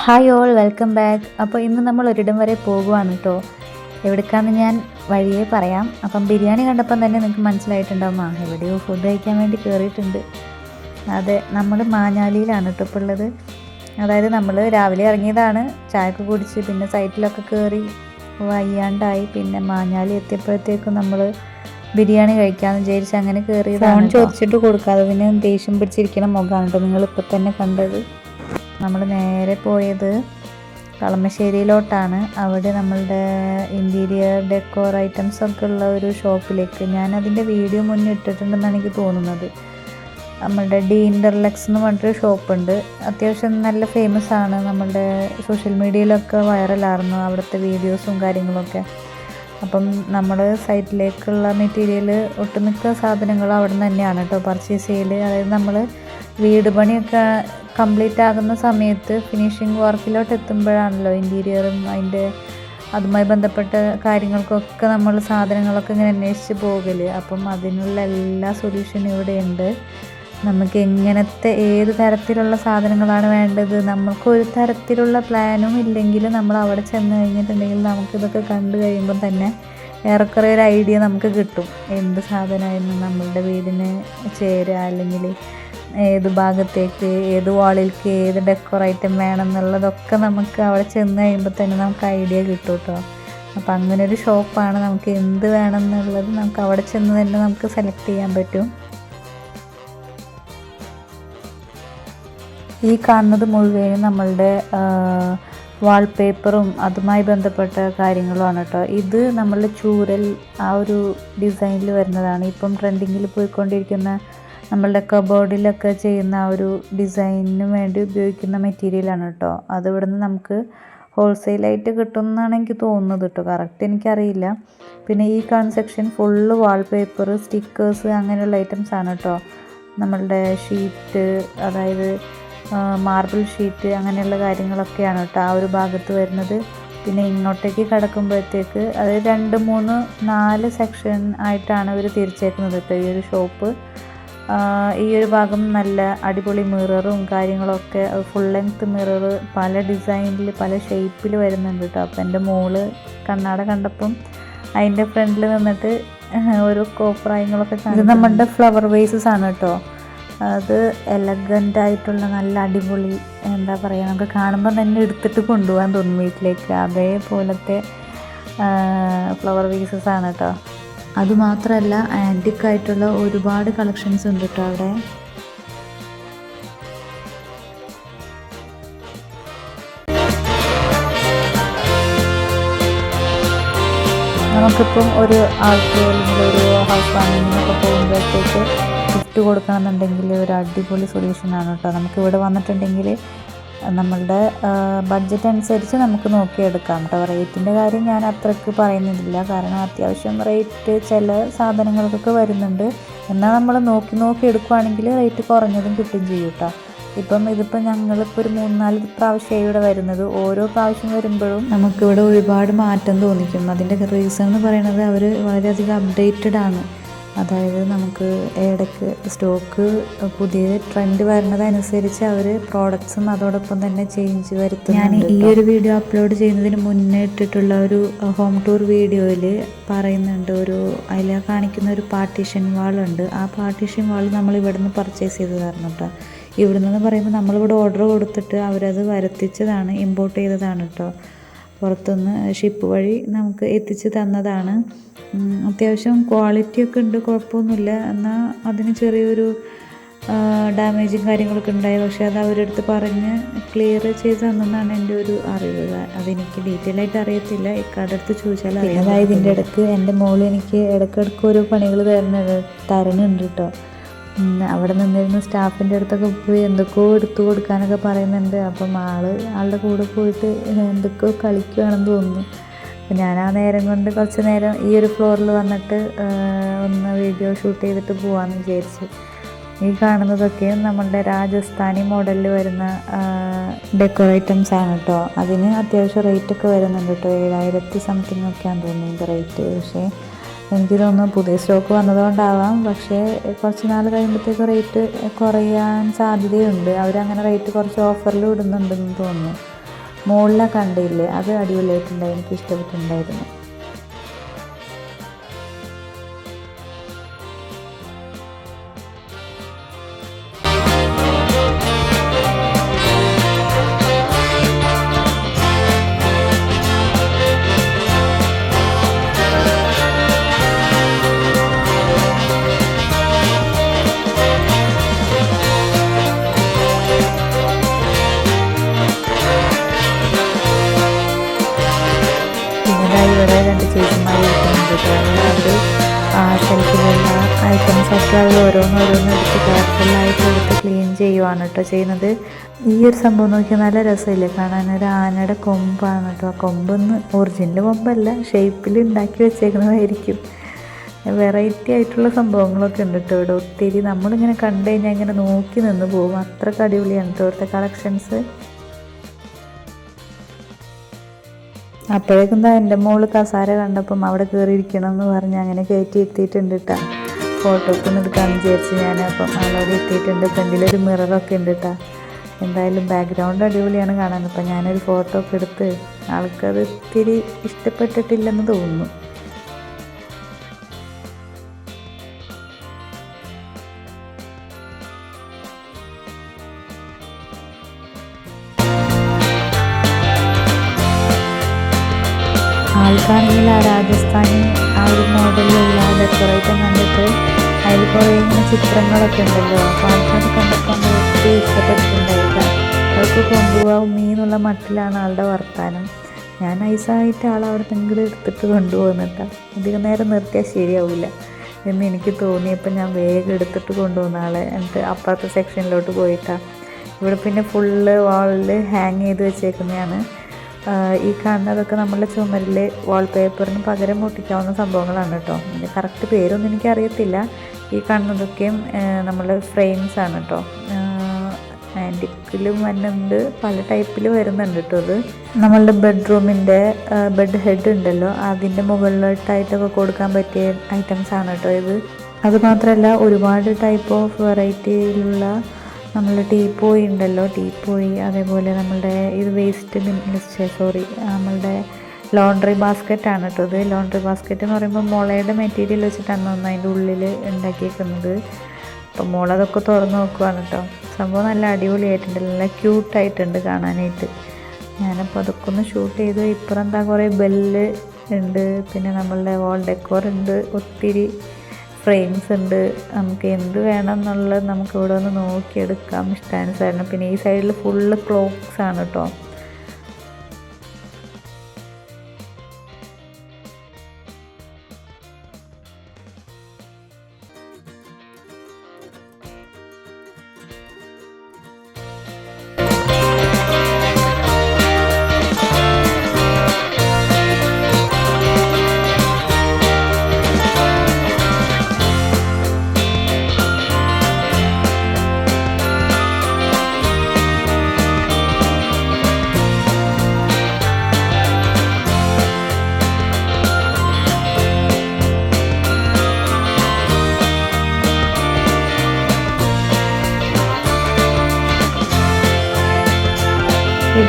Hi all welcome back അപ്പോൾ ഇന്ന് നമ്മൾ ഒരിടം വരെ പോകുവാണ് കേട്ടോ. എവിടേക്കാന്ന് ഞാൻ വഴിയേ പറയാം. അപ്പം ബിരിയാണി കണ്ടപ്പം തന്നെ നിങ്ങൾക്ക് മനസ്സിലായിട്ടുണ്ടാവും ആ എവിടെയോ ഫുഡ് കഴിക്കാൻ വേണ്ടി കയറിയിട്ടുണ്ട് അതെ നമ്മൾ മാഞ്ഞാലിയിലാണ് കേട്ടോ ഇപ്പോൾ ഉള്ളത്. അതായത് നമ്മൾ രാവിലെ ഇറങ്ങിയതാണ്. ചായക്ക് കുടിച്ച് പിന്നെ സൈറ്റിലൊക്കെ കയറി വയ്യാണ്ടായി. പിന്നെ മാഞ്ഞാലി എത്തിയപ്പോഴത്തേക്കും നമ്മൾ ബിരിയാണി കഴിക്കാമെന്ന് വിചാരിച്ച് അങ്ങനെ കയറി ഫോൺ ചോദിച്ചിട്ട് കൊടുക്കാതെ പിന്നെ ദേഷ്യം പിടിച്ചിരിക്കണ മുഖമാണ് കേട്ടോ നിങ്ങളിപ്പോൾ തന്നെ കണ്ടത്. നമ്മൾ നേരെ പോയത് കളമശ്ശേരിയിലോട്ടാണ്. അവിടെ നമ്മളുടെ ഇന്റീരിയർ ഡെക്കോർ ഐറ്റംസ് ഒക്കെ ഉള്ള ഒരു ഷോപ്പിലേക്ക് ഞാൻ അതിന്റെ വീഡിയോ മുന്നേ ഇട്ടിട്ടുണ്ടെന്നാണ് എനിക്ക് തോന്നുന്നത്. നമ്മളുടെ ഡി ഇന്റർലെക്സ് എന്ന് പറഞ്ഞിട്ടൊരു ഷോപ്പുണ്ട് അത്യാവശ്യം നല്ല ഫേമസ് ആണ്. നമ്മളുടെ സോഷ്യൽ മീഡിയയിലൊക്കെ വൈറലായിരുന്നു അവിടുത്തെ വീഡിയോസും കാര്യങ്ങളൊക്കെ. അപ്പം നമ്മൾ സൈറ്റിലേക്കുള്ള മെറ്റീരിയൽ ഒട്ടുമിക്ക സാധനങ്ങളും അവിടെ നിന്ന് തന്നെയാണ് കേട്ടോ പർച്ചേസ് ചെയ്യൽ അതായത് നമ്മൾ വീട് പണിയൊക്കെ കംപ്ലീറ്റ് ആകുന്ന സമയത്ത് ഫിനിഷിംഗ് വർക്കിലോട്ട് എത്തുമ്പോഴാണല്ലോ ഇന്റീരിയറും അതിന്റെ അതുമായി ബന്ധപ്പെട്ട കാര്യങ്ങൾക്കൊക്കെ നമ്മൾ സാധനങ്ങളൊക്കെ ഇങ്ങനെ അന്വേഷിച്ച് പോകൽ അപ്പം അതിനുള്ള എല്ലാ സൊല്യൂഷനും ഇവിടെ ഉണ്ട് നമുക്ക് എങ്ങനത്തെ ഏത് തരത്തിലുള്ള സാധനങ്ങളാണ് വേണ്ടത്? നമുക്ക് ഒരു തരത്തിലുള്ള പ്ലാനും ഇല്ലെങ്കിൽ നമ്മൾ അവിടെ ചെന്ന് കഴിഞ്ഞിട്ടുണ്ടെങ്കിൽ നമുക്കിതൊക്കെ കണ്ടു കഴിയുമ്പോൾ തന്നെ ഏറെക്കുറെ ഒരു ഐഡിയ നമുക്ക് കിട്ടും. എന്ത് സാധനമായിരുന്നു നമ്മളുടെ വീടിന് ചേരുക അല്ലെങ്കിൽ ഏത് ഭാഗത്തേക്ക് ഏത് വാളിലേക്ക് ഏത് ഡെക്കോർ ഐറ്റം വേണം എന്നുള്ളതൊക്കെ നമുക്ക് അവിടെ ചെന്ന് കഴിയുമ്പോൾ തന്നെ നമുക്ക് ഐഡിയ കിട്ടും കേട്ടോ അപ്പം അങ്ങനെ ഒരു ഷോപ്പാണ് നമുക്ക് എന്ത് വേണം എന്നുള്ളത് നമുക്ക് അവിടെ ചെന്ന് തന്നെ നമുക്ക് സെലക്ട് ചെയ്യാൻ പറ്റും. ഈ കാണുന്നത് മുഴുവനും നമ്മളുടെ വാൾപേപ്പറും അതുമായി ബന്ധപ്പെട്ട കാര്യങ്ങളുമാണ് കേട്ടോ ഇത് നമ്മളുടെ ചൂരൽ ആ ഒരു ഡിസൈനിൽ വരുന്നതാണ്. ഇപ്പം ട്രെൻഡിങ്ങിൽ പോയിക്കൊണ്ടിരിക്കുന്ന നമ്മളുടെ കബോർഡിലൊക്കെ ചെയ്യുന്ന ആ ഒരു ഡിസൈനിന് വേണ്ടി ഉപയോഗിക്കുന്ന മെറ്റീരിയലാണ് കേട്ടോ അത് ഇവിടുന്ന് നമുക്ക് ഹോൾസെയിലായിട്ട് കിട്ടുമെന്നാണ് എനിക്ക് തോന്നുന്നത് കേട്ടോ കറക്റ്റ് എനിക്കറിയില്ല. പിന്നെ ഈ കാണുന്ന സെക്ഷൻ ഫുള്ള് വാൾപേപ്പർ സ്റ്റിക്കേഴ്സ് അങ്ങനെയുള്ള ഐറ്റംസ് ആണ് കേട്ടോ നമ്മളുടെ ഷീറ്റ് അതായത് മാർബിൾ ഷീറ്റ് അങ്ങനെയുള്ള കാര്യങ്ങളൊക്കെയാണ് കേട്ടോ ആ ഒരു ഭാഗത്ത് വരുന്നത്. പിന്നെ ഇങ്ങോട്ടേക്ക് കിടക്കുമ്പോഴത്തേക്ക് അത് രണ്ട് മൂന്ന് നാല് സെക്ഷൻ ആയിട്ടാണ് ഇവർ തിരിച്ചേക്കുന്നത് കേട്ടോ ഈ ഒരു ഷോപ്പ് ഈ ഒരു ഭാഗം നല്ല അടിപൊളി മിററും കാര്യങ്ങളൊക്കെ ഫുൾ ലെങ്ത് മിറർ പല ഡിസൈനിൽ പല ഷേപ്പിൽ വരുന്നുണ്ട് കേട്ടോ അപ്പം എന്റെ മോൾ കണ്ണാട കണ്ടപ്പം അതിന്റെ ഫ്രണ്ടിൽ നിന്നിട്ട് ഓരോ കോപ്രായങ്ങളൊക്കെ ഇത് നമ്മളുടെ ഫ്ലവർ വേസസ് ആണ് കേട്ടോ അത് എലഗന്റ് ആയിട്ടുള്ള നല്ല അടിപൊളി എന്താ പറയുക നമുക്ക് കാണുമ്പോൾ തന്നെ എടുത്തിട്ട് കൊണ്ടുപോകാൻ തോന്നും വീട്ടിലേക്ക്. അതേപോലത്തെ ഫ്ലവർ വേസസ് ആണ് കേട്ടോ അതുമാത്രമല്ല ആന്റിക്കായിട്ടുള്ള ഒരുപാട് കളക്ഷൻസ് ഉണ്ട് കേട്ടോ അവിടെ? നമുക്കിപ്പം ഒരു ആൾക്ക് അല്ലെങ്കിൽ ഒരു ഹൗസ് വാമിങ്ങിനൊക്കെ പോകുമ്പോഴത്തേക്ക് ഗിഫ്റ്റ് കൊടുക്കണമെന്നുണ്ടെങ്കിൽ ഒരു അടിപൊളി സൊല്യൂഷനാണ് കേട്ടോ. നമുക്ക് ഇവിടെ വന്നിട്ടുണ്ടെങ്കിൽ നമ്മളുടെ ബഡ്ജറ്റ് അനുസരിച്ച് നമുക്ക് നോക്കിയെടുക്കാം കേട്ടോ റേറ്റിന്റെ കാര്യം ഞാൻ അത്രയ്ക്ക് പറയുന്നില്ല കാരണം അത്യാവശ്യം റേറ്റ് ചില സാധനങ്ങൾക്കൊക്കെ വരുന്നുണ്ട്. എന്നാൽ നമ്മൾ നോക്കി നോക്കി എടുക്കുവാണെങ്കിൽ റേറ്റ് കുറഞ്ഞതും കിട്ടും ചെയ്യും കേട്ടോ ഇപ്പം ഇതിപ്പോൾ ഞങ്ങളിപ്പോൾ ഒരു മൂന്നാൽ പ്രാവശ്യമായി ഇവിടെ വരുന്നത്. ഓരോ പ്രാവശ്യം വരുമ്പോഴും നമുക്കിവിടെ ഒരുപാട് മാറ്റം തോന്നിക്കും. അതിന്റെ റീസൺ എന്ന് പറയുന്നത് അവർ വളരെയധികം അപ്ഡേറ്റഡ് ആണ്. അതായത് നമുക്ക് ഇടയ്ക്ക് സ്റ്റോക്ക് പുതിയ ട്രെൻഡ് വരുന്നതനുസരിച്ച് അവർ പ്രോഡക്ട്സും അതോടൊപ്പം തന്നെ ചേഞ്ച് വരുത്തും ഞാൻ ഈ ഒരു വീഡിയോ അപ്ലോഡ് ചെയ്യുന്നതിന് മുന്നേ ഇട്ടിട്ടുള്ള ഒരു ഹോം ടൂർ വീഡിയോയിൽ പറയുന്നുണ്ട് ഒരു അതിൽ കാണിക്കുന്ന ഒരു പാർട്ടീഷൻ വാളുണ്ട് ആ പാർട്ടീഷൻ വാൾ നമ്മൾ ഇവിടെ നിന്ന് പർച്ചേസ് ചെയ്തതായിരുന്നു കേട്ടോ. ഇവിടെ നിന്ന് പറയുമ്പോൾ നമ്മളിവിടെ ഓർഡർ കൊടുത്തിട്ട് അവരത് വരുത്തിച്ചതാണ് ഇമ്പോർട്ട് ചെയ്തതാണ് കേട്ടോ. പുറത്തുനിന്ന് ഷിപ്പ് വഴി നമുക്ക് എത്തിച്ച് തന്നതാണ്. അത്യാവശ്യം ക്വാളിറ്റി ഒക്കെ ഉണ്ട് കുഴപ്പമൊന്നുമില്ല. എന്നാൽ അതിന് ചെറിയൊരു ഡാമേജും കാര്യങ്ങളൊക്കെ ഉണ്ടായി. പക്ഷേ അത് അവരെടുത്ത് പറഞ്ഞ് ക്ലിയർ ചെയ്ത് തന്നെന്നാണ് എന്റെ ഒരു അറിവ്. അതെനിക്ക് ഡീറ്റെയിൽ ആയിട്ട് അറിയത്തില്ല. ഇക്കടടുത്ത് ചോദിച്ചാൽ അതായത് ഇതിന്റെ ഇടയ്ക്ക് എന്റെ മോളെനിക്ക് ഇടയ്ക്കിടയ്ക്ക് ഓരോ പണികൾ തരുന്നുണ്ട് തരണുണ്ട് കേട്ടോ അവിടെ നിന്നിരുന്ന സ്റ്റാഫിന്റെ അടുത്തൊക്കെ പോയി എന്തൊക്കെയോ എടുത്തു കൊടുക്കാനൊക്കെ പറയുന്നുണ്ട്. അപ്പം ആൾ ആളുടെ കൂടെ പോയിട്ട് എന്തൊക്കെയോ കളിക്കുകയാണെന്ന് തോന്നുന്നു. അപ്പം ഞാൻ ആ നേരം കൊണ്ട് കുറച്ച് നേരം ഈ ഒരു ഫ്ലോറിൽ വന്നിട്ട് ഒന്ന് വീഡിയോ ഷൂട്ട് ചെയ്തിട്ട് പോകാമെന്ന് വിചാരിച്ചു. ഈ കാണുന്നതൊക്കെ നമ്മളുടെ രാജസ്ഥാനി മോഡലിൽ വരുന്ന ഡെക്കോർ ഐറ്റംസ് ആണ് കേട്ടോ അതിന് അത്യാവശ്യം റേറ്റ് ഒക്കെ വരുന്നുണ്ട് കേട്ടോ ഏഴായിരത്തി സംതിങ് ഒക്കെയാണെന്ന് തോന്നുന്നു ഇതിന്റെ റേറ്റ് പക്ഷേ എനിക്ക് തോന്നുന്നു പുതിയ സ്റ്റോക്ക് വന്നതുകൊണ്ടാവാം. പക്ഷേ കുറച്ച് നാൾ കഴിയുമ്പോഴത്തേക്ക് റേറ്റ് കുറയാൻ സാധ്യതയുണ്ട്. അവരങ്ങനെ റേറ്റ് കുറച്ച് ഓഫറിൽ ഇടുന്നുണ്ടെന്ന് തോന്നുന്നു. മുകളിലെ കണ്ടില്ലേ? അത് അടിപൊളിയായിട്ടുണ്ടായി. എനിക്ക് ഇഷ്ടപ്പെട്ടിട്ടുണ്ടായിരുന്നു ചെയ്യുവാണ് കേട്ടോ ചെയ്യുന്നത്. ഈ ഒരു സംഭവം നോക്കിയാൽ നല്ല രസമില്ലേ? കാണാൻ ഒരു ആനയുടെ കൊമ്പാണ് കേട്ടോ. ആ കൊമ്പൊന്ന് ഒറിജിനൽ കൊമ്പല്ല ഷേപ്പിൽ ഉണ്ടാക്കി വെച്ചേക്കുന്നതായിരിക്കും വെറൈറ്റി ആയിട്ടുള്ള സംഭവങ്ങളൊക്കെ ഉണ്ട് കേട്ടോ ഇവിടെ. ഒത്തിരി നമ്മളിങ്ങനെ കണ്ടു കഴിഞ്ഞാൽ ഇങ്ങനെ നോക്കി നിന്ന് പോകും. അത്രയ്ക്ക് അടിപൊളിയാണ് ഇവിടുത്തെ കളക്ഷൻസ് അപ്പോഴേക്കും എന്താ എന്റെ മോൾ കസാര കണ്ടപ്പം അവിടെ കയറിയിരിക്കണം എന്ന് പറഞ്ഞ് അങ്ങനെ കയറ്റി എത്തിയിട്ടുണ്ട് കേട്ടോ. ഫോട്ടോ ഒക്കെ ഒന്ന് എടുക്കാമെന്ന് ഞാൻ അപ്പം അവിടെ എത്തിയിട്ടുണ്ട്. ഫ്രണ്ടിലൊരു മിററൊക്കെ ഉണ്ട് കേട്ടോ എന്തായാലും ബാക്ക്ഗ്രൗണ്ട് അടിപൊളിയാണ് കാണാൻ. അപ്പം ഞാനൊരു ഫോട്ടോ ഒക്കെ എടുത്ത് ആൾക്കത് ഇത്തിരി ഇഷ്ടപ്പെട്ടിട്ടില്ലെന്ന് തോന്നുന്നു. ആൾക്കാണെങ്കിൽ ആ രാജസ്ഥാനി ആ ഒരു മോഡലിലുള്ള ഡെക്കറേറ്റ് കണ്ടിട്ട് അതിൽ കുറേ ഇങ്ങനെ ചിത്രങ്ങളൊക്കെ ഉണ്ടല്ലോ. അപ്പോൾ ആൾക്കാർ കണ്ടപ്പോൾ ഒത്തിരി ഇഷ്ടപ്പെട്ടിട്ടുണ്ടായില്ല അവർക്ക് കൊണ്ടുപോകാം മീ എന്നുള്ള മട്ടിലാണ് ആളുടെ വർത്താനം. ഞാൻ നൈസായിട്ട് ആൾ അവിടെ നിന്ന് എടുത്തിട്ട് കൊണ്ടുപോകുന്നുണ്ട് അധികം നേരം നിർത്തിയാൽ ശരിയാവില്ല എന്ന് എനിക്ക് തോന്നിയപ്പോൾ ഞാൻ വേഗം എടുത്തിട്ട് കൊണ്ടുപോകുന്ന ആളെ എന്നിട്ട് അപ്പുറത്തെ സെക്ഷനിലോട്ട് പോയിട്ടാണ് ഇവിടെ പിന്നെ ഫുള്ള് വാളിൽ ഹാങ് ചെയ്ത് വെച്ചേക്കുന്നതാണ്. ഈ കാണുന്നതൊക്കെ നമ്മളുടെ ചുമരിൽ വാൾപേപ്പറിന് പകരം ഒട്ടിക്കാവുന്ന സംഭവങ്ങളാണ് കേട്ടോ. ഇതിന്റെ കറക്റ്റ് പേരൊന്നും എനിക്കറിയത്തില്ല. ഈ കാണുന്നതൊക്കെയും നമ്മൾ ഫ്രെയിംസ് ആണ് കേട്ടോ ആന്റിക്കിലും വരുന്നുണ്ട് പല ടൈപ്പിൽ വരുന്നുണ്ട് കേട്ടോ അത് നമ്മളുടെ ബെഡ്റൂമിന്റെ ബെഡ് ഹെഡ് ഉണ്ടല്ലോ. അതിന്റെ മുകളിലോട്ടായിട്ടൊക്കെ കൊടുക്കാൻ പറ്റിയ ഐറ്റംസ് ആണ് കേട്ടോ ഇത്. അതുമാത്രമല്ല ഒരുപാട് ടൈപ്പ് ഓഫ് വെറൈറ്റിയിലുള്ള നമ്മൾ ടീപ്പോയി ഉണ്ടല്ലോ. ടീപ്പോയി അതേപോലെ നമ്മളുടെ ഇത് വേസ്റ്റ് മിനിസ്റ്റർ സോറി നമ്മളുടെ ലോണ്ട്രി ബാസ്ക്കറ്റ് ആണ് ലോണ്ട്രി ബാസ്ക്കറ്റ് എന്ന് പറയുമ്പോൾ മുളയുടെ മെറ്റീരിയൽ വെച്ചിട്ടാണ് ഒന്ന് അതിന്റെ ഉള്ളിൽ ഉണ്ടാക്കിയേക്കുന്നത്. മുള മുളതൊക്കെ തുറന്ന് നോക്കുവാണ് കേട്ടോ. സംഭവം നല്ല അടിപൊളിയായിട്ടുണ്ട്. നല്ല ക്യൂട്ടായിട്ടുണ്ട് കാണാനായിട്ട്. ഞാനപ്പോൾ അതൊക്കെ ഒന്ന് ഷൂട്ട് ചെയ്തു ഇപ്പുറം എന്താ കുറേ ബെല്ല് ഉണ്ട്. പിന്നെ നമ്മളുടെ വാൾ ഡെക്കോർ ഉണ്ട്. ഒത്തിരി ഫ്രെയിംസ് ഉണ്ട്. നമുക്ക് എന്ത് വേണം എന്നുള്ളത് നമുക്ക് ഇവിടെ ഒന്ന് നോക്കിയെടുക്കാം. ഇഷ്ടാനുസരണം. പിന്നെ ഈ സൈഡിൽ ഫുള്ള് ക്ലോക്സ് ആണ് കേട്ടോ.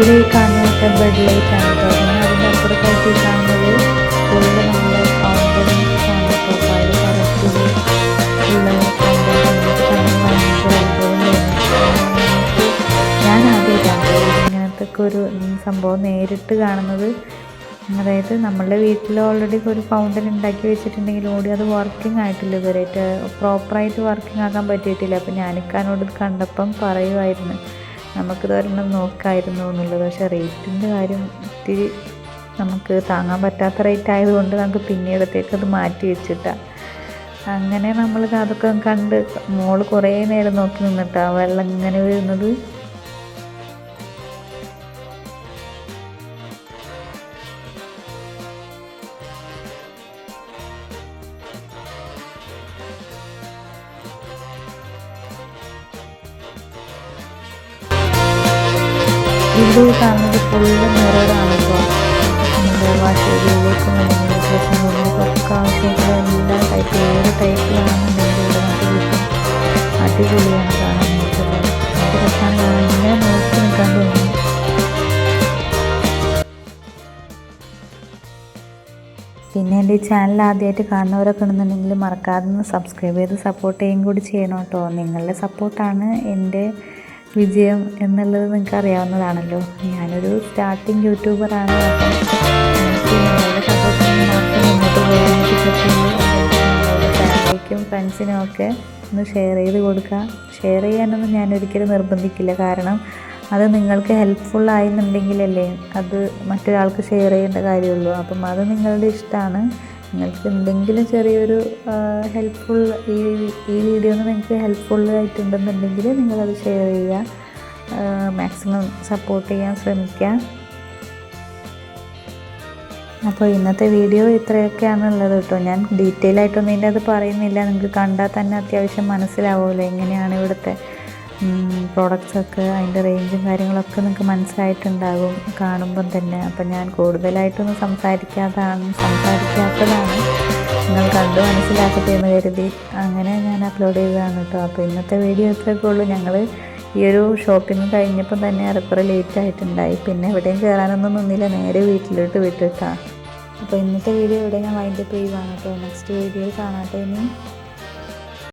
ഇതിൽ ഈ കാണുന്നതൊക്കെ ബെഡ് പിന്നെ അതിന്റെ അപ്പുറത്തായിട്ട് കാണുന്നത് ഫുള്ള് നമ്മുടെ ഞാൻ ഒരു സംഭവം നേരിട്ട് കാണുന്നത്. അതായത് നമ്മളുടെ വീട്ടിൽ ഓൾറെഡി ഒരു ഫൗണ്ടൻ ഉണ്ടാക്കി വെച്ചിട്ടുണ്ടെങ്കിൽ ഓടി അത് വർക്കിംഗ് ആയിട്ടില്ല ഇതുവരെയായിട്ട്. പ്രോപ്പറായിട്ട് വർക്കിംഗ് ആക്കാൻ പറ്റിയിട്ടില്ല. അപ്പോൾ ഞാനിക്കാനോട് കണ്ടപ്പം പറയുമായിരുന്നു നമുക്കിത് ഒരെണ്ണം നോക്കായിരുന്നു എന്നുള്ളത്. പക്ഷേ റേറ്റിന്റെ കാര്യം ഇത്തിരി നമുക്ക് താങ്ങാൻ പറ്റാത്ത റേറ്റ് ആയതുകൊണ്ട് നമുക്ക് പിന്നീടത്തേക്ക് അത് മാറ്റി വെച്ചിട്ടാണ് അങ്ങനെ നമ്മൾ അതൊക്കെ കണ്ട് മോൾ കുറേ നേരം നോക്കി നിന്നിട്ടാണ് വെള്ളം ഇങ്ങനെ വരുന്നത് ഇത് കാണുന്നത് ഫുള്ള് മിററാണ് നമ്മുടെ വാഷ് ഏരിയയിലേക്കും ഇമിഗ്രേഷൻ എല്ലാ ടൈപ്പ് ഏത് ടൈപ്പിലാണെന്നുണ്ടെങ്കിൽ ഇവിടെ നമുക്ക് അടിപൊളിയാണ് കാണാനായിട്ട് ഇങ്ങനെ നോക്കി നിൽക്കാൻ തോന്നുന്നു. പിന്നെ എന്റെ ഈ ചാനൽ ആദ്യമായിട്ട് കാണുന്നവരൊക്കെ ഉണ്ടെന്നുണ്ടെങ്കിൽ മറക്കാതെ സബ്സ്ക്രൈബ് ചെയ്ത് സപ്പോർട്ട് ചെയ്യുകയും കൂടി ചെയ്യണം കേട്ടോ നിങ്ങളുടെ സപ്പോർട്ടാണ് എന്റെ വിജയം എന്നുള്ളത് നിങ്ങൾക്ക് അറിയാവുന്നതാണല്ലോ. ഞാനൊരു സ്റ്റാർട്ടിങ് യൂട്യൂബറാണ് മുന്നോട്ട് ഫാമിലിക്കും ഫ്രണ്ട്സിനും ഒക്കെ ഒന്ന് ഷെയർ ചെയ്ത് കൊടുക്കുക. ഷെയർ ചെയ്യാനൊന്നും ഞാൻ ഒരിക്കലും നിർബന്ധിക്കില്ല. കാരണം അത് നിങ്ങൾക്ക് ഹെൽപ്ഫുൾ ആയിരുന്നുണ്ടെങ്കിലല്ലേ അത് മറ്റൊരാൾക്ക് ഷെയർ ചെയ്യേണ്ട കാര്യമുള്ളൂ. അപ്പം അത് നിങ്ങളുടെ ഇഷ്ടമാണ്. നിങ്ങൾക്ക് എന്തെങ്കിലും ചെറിയൊരു ഹെൽപ്ഫുൾ ഈ ഈ വീഡിയോ നിങ്ങൾക്ക് ഹെൽപ്ഫുൾ ആയിട്ടുണ്ടെന്നുണ്ടെങ്കിൽ നിങ്ങളത് ഷെയർ ചെയ്യുക. മാക്സിമം സപ്പോർട്ട് ചെയ്യാൻ ശ്രമിക്കുക അപ്പോൾ ഇന്നത്തെ വീഡിയോ ഇത്രയൊക്കെയാണുള്ളത് കേട്ടോ. ഞാൻ ഡീറ്റെയിൽ ആയിട്ടൊന്നും ഇതിന്റെ അത് പറയുന്നില്ല. നിങ്ങൾക്ക് കണ്ടാൽ തന്നെ അത്യാവശ്യം മനസ്സിലാവുമല്ലോ എങ്ങനെയാണ് ഇവിടുത്തെ പ്രോഡക്റ്റ്സ് ഒക്കെ അതിന്റെ റേഞ്ചും കാര്യങ്ങളൊക്കെ നിങ്ങൾക്ക് മനസ്സിലായിട്ടുണ്ടാകും കാണുമ്പം തന്നെ. അപ്പം ഞാൻ കൂടുതലായിട്ടൊന്നും സംസാരിക്കാതാണ് സംസാരിക്കാത്തതാണ്. നിങ്ങൾ കണ്ടു മനസ്സിലാക്കട്ടെ എന്ന് കരുതി അങ്ങനെ ഞാൻ അപ്ലോഡ് ചെയ്തതാണ് കേട്ടോ അപ്പോൾ ഇന്നത്തെ വീഡിയോ ഇത്രയൊക്കെ ഉള്ളൂ. ഞങ്ങൾ ഈ ഒരു ഷോപ്പിംഗ് കഴിഞ്ഞപ്പോൾ തന്നെ ഏറെക്കുറെ ലേറ്റ് ആയിട്ടുണ്ടായി. പിന്നെ എവിടെയും കയറാനൊന്നും നിന്നില്ല. നേരെ വീട്ടിലോട്ട് വിട്ടിട്ടാണ് അപ്പോൾ ഇന്നത്തെ വീഡിയോ ഇവിടെ ഞാൻ വൈൻഡപ്പ് ചെയ്യുവാണ് കേട്ടോ നെക്സ്റ്റ് വീഡിയോ കാണാട്ടെ ഇനി.